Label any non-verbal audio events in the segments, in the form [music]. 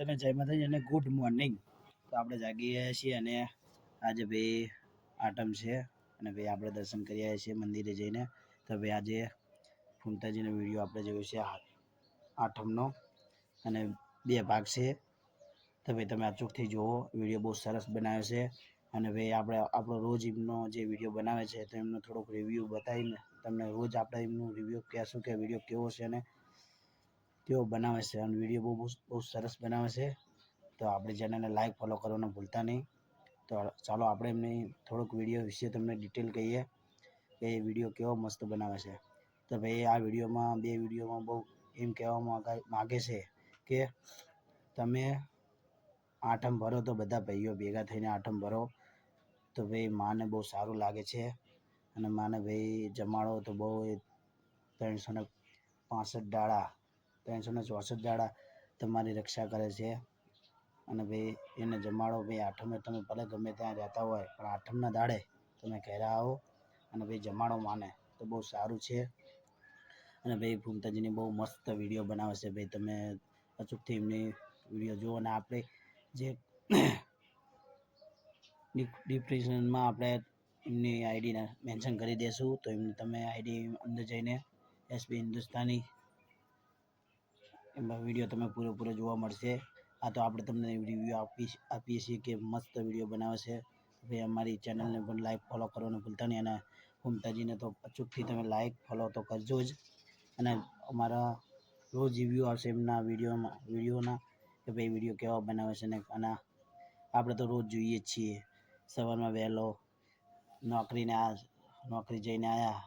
બધાને જય માતાજી અને ગુડ મોર્નિંગ તો આપણે જાગી રહ્યા છીએ અને આજે ભાઈ આટમ છે અને ભાઈ આપણે દર્શન કરી આવ્યા છીએ મંદિરે જઈને. તો ભાઈ આજે ફૂમતાજીનો વીડિયો આપણે જોયો છે આઠમનો અને બે ભાગ છે. તો ભાઈ તમે અચૂકથી જુઓ, વીડિયો બહુ સરસ બનાવ્યો છે. અને ભાઈ આપણે આપણો રોજ એમનો જે વીડિયો બનાવે છે તો એમનો થોડોક રિવ્યૂ બતાવીને તમને રોજ આપણે એમનું રિવ્યૂ કહેશું કે વીડિયો કેવો છે અને કેવો બનાવે છે અને વીડિયો બહુ, બહુ- સરસ બનાવે છે. તો આપણી ચેનલને લાઈક ફોલો કરવાનું ભૂલતા નહીં. તો ચાલો આપણે એમની થોડોક વીડિયો વિશે તમને ડિટેલ કહીએ કે એ વીડિયો કેવો મસ્ત બનાવે છે. તો ભાઈ, આ વિડીયોમાં, બે વિડીયોમાં બહુ એમ કહેવા માંગા- છે કે તમે આઠમ ભરો તો બધા ભાઈઓ ભેગા થઈને આઠમ ભરો. તો ભાઈ, માને બહુ સારું લાગે છે અને માને ભાઈ, જમાડો તો બહુ ત્રણસો ને પાસઠ દાડા ત્રણસો ને ચોસઠ દાડા તમારી રક્ષા કરે છે. અને ભાઈ એને જમાડો ભાઈ આઠમે તમે ભલે ગમે ત્યાં રહેતા હોય, પણ આઠમના દાડે તમે ઘેરા આવો અને ભાઈ જમાડો માને તો બહુ સારું છે. અને ભાઈ ફૂમતાજીની બહુ મસ્ત વીડિયો બનાવે છે. ભાઈ તમે અચૂકથી એમની વીડિયો જુઓ અને આપણે જે [coughs] ડિપ્રેશનમાં આપણે એમની આઈડીને મેન્શન કરી દઈશું તો એમને તમે આઈડી અંદર જઈને એસબી હિન્દુસ્તાની એમાં વીડિયો તમે પૂરેપૂરો જોવા મળશે. આ તો આપણે તમને રિવ્યૂ આપી આપીએ છીએ કે મસ્ત વીડિયો બનાવે છે. ભાઈ અમારી ચેનલને પણ લાઈક ફોલો કરવાનું ભૂલતા નહીં અને ફૂમતાજીને તો અચૂકથી તમે લાઈક ફોલો તો કરજો જ. અને અમારા રોજ રિવ્યૂ આવશે એમના વિડીયોમાં વિડીયોના કે ભાઈ વીડિયો કેવા બનાવે છે ને અને આપણે તો રોજ જોઈએ છીએ. સવારમાં વહેલો નોકરીને આ, નોકરી જઈને આવ્યા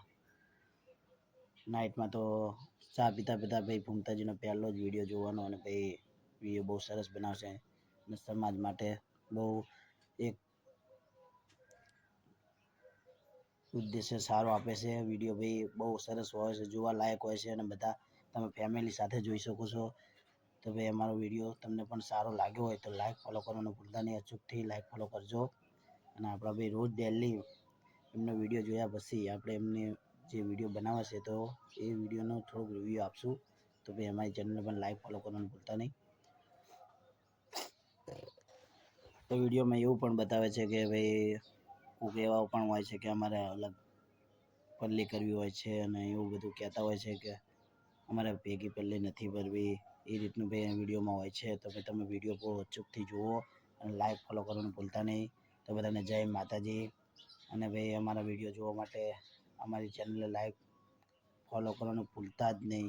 નાઇટમાં તો ચા પીતા પીતા ભાઈ ફૂમતાજીનો પહેલો જ વીડિયો જોવાનો અને ભાઈ વીડિયો બહુ સરસ બનાવશે અને સમાજ માટે બહુ એક ઉદ્દેશ્ય સારો આપે છે. વીડિયો ભાઈ બહુ સરસ હોય છે, જોવા લાયક હોય છે અને બધા તમે ફેમિલી સાથે જોઈ શકો છો. તો ભાઈ અમારો વીડિયો તમને પણ સારો લાગ્યો હોય તો લાઈક ફોલો કરવાનું ભૂલતા નહીં. અચૂકથી લાઈક ફોલો કરજો. અને આપણા ભાઈ રોજ ડેલી એમનો વીડિયો જોયા પછી આપણે એમને જે વીડિયો બનાવે છે, તો એ વિડીયોનો થોડુંક રિવ્યૂ આપશું. તો ભાઈ, અમારી ચેનલને પણ લાઈક ફોલો કરવાનું ભૂલતા નહીં. તો વિડીયોમાં એવું પણ બતાવે છે કે ભાઈ કોઈક એવા પણ હોય છે કે અમારે અલગ પલ્લી કરવી હોય છે અને એવું બધું કહેતા હોય છે કે અમારે ભેગી પલ્લી નથી ભરવી. એ રીતનું ભાઈ વિડીયોમાં હોય છે. તો ભાઈ, તમે વીડિયો બહુ અચૂકથી જુઓ અને લાઈક ફોલો કરવાનું ભૂલતા નહીં. તો બધાને જય માતાજી. અને ભાઈ, અમારા વીડિયો જોવા માટે અમારી ચેનલને લાઈક ફોલો કરવાનું ભૂલતા જ નહીં.